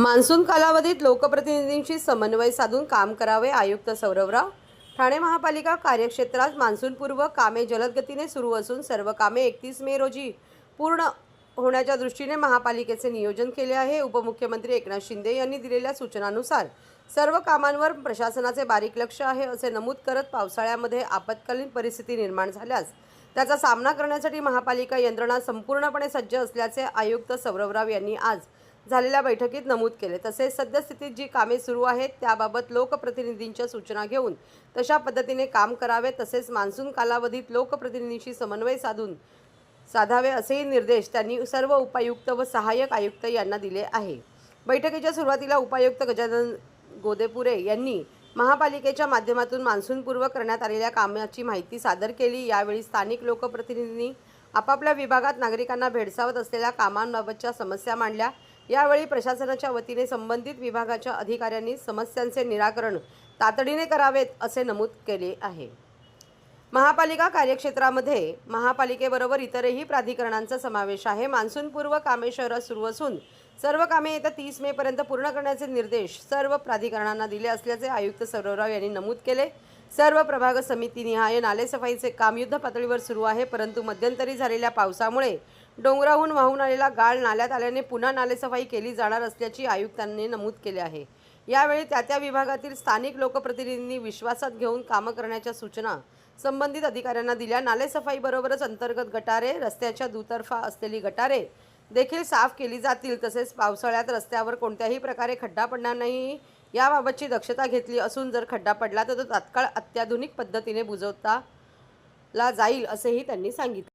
Monsoon कालावधीत लोकप्रतिनिधींशी समन्वय साधून काम करावे आयुक्त सौरवराव. ठाणे महापालिका कार्यक्षेत्रात मान्सूनपूर्व कामे जलदगतीने सुरू असून सर्व कामे एकतीस मे रोजी पूर्ण होण्याच्या दृष्टीने महापालिकेचे नियोजन केले आहे. उपमुख्यमंत्री एकनाथ शिंदे यांनी दिलेल्या सूचनानुसार सर्व कामांवर प्रशासनाचे बारीक लक्ष आहे असे नमूद करत पावसाळ्यामध्ये आपत्कालीन परिस्थिती निर्माण झाल्यास त्याचा सामना करण्यासाठी महापालिका यंत्रणा संपूर्णपणे सज्ज असल्याचे आयुक्त सौरवराव यांनी आज झालेल्या बैठकीत नमूद केले. तसेच सद्यस्थितीत जी कामे सुरू आहेत त्याबाबत लोकप्रतिनिधींच्या सूचना घेऊन तशा पद्धतीने काम करावे. तसेच मान्सून कालावधीत लोकप्रतिनिधींशी समन्वय साधून साधावे असेही निर्देश त्यांनी सर्व उपायुक्त व सहाय्यक आयुक्त यांना दिले आहे. बैठकीच्या सुरुवातीला उपायुक्त गजानन गोदेपुरे यांनी महापालिकेच्या माध्यमातून मान्सूनपूर्व करण्यात आलेल्या कामाची माहिती सादर केली. यावेळी स्थानिक लोकप्रतिनिधींनी आपापल्या विभागात नागरिकांना भेडसावत असलेल्या कामांबाबतच्या समस्या मांडल्या. यावेळी प्रशासनाच्या वतीने संबंधित विभागाच्या अधिकाऱ्यांनी समस्यांचे निराकरण तातडीने करावेत असे नमूद केले आहे. महापालिका कार्यक्षेत्रामध्ये महापालिकेबरोबर इतरही प्राधिकरणांचा समावेश आहे. मान्सूनपूर्व कामे शहरात सुरू असून सर्व कामे येत्या तीस मेपर्यंत पूर्ण करण्याचे निर्देश सर्व प्राधिकरणांना दिले असल्याचे आयुक्त सौरवराव यांनी नमूद केले. सर्व प्रभाग समितीनिहाय नालेसफाईचे काम युद्ध पातळीवर सुरू आहे. परंतु मध्यंतरी झालेल्या पावसामुळे डोंगराहून वाहून आलेला गाळ नाल्यात आल्याने पुन्हा नालेसफाई केली जाणार असल्याची आयुक्तांनी नमूद केले आहे. यावेळी त्या त्या विभागातील स्थानिक लोकप्रतिनिधींनी विश्वासात घेऊन कामं करण्याच्या सूचना संबंधित अधिकाऱ्यांना दिल्या. नालेसफाईबरोबरच अंतर्गत गटारे रस्त्याच्या दुतर्फा असलेली गटारे देखील साफ केली जातील तसेच पावसाळ्यात रस्त्यावर कोणत्याही प्रकारे खड्डा पडणार नाही याबाबतची दक्षता घेतली असून जर खड्डा पडला तर तो तात्काळ अत्याधुनिक पद्धतीने बुजवता ला जाईल असेही त्यांनी सांगितले.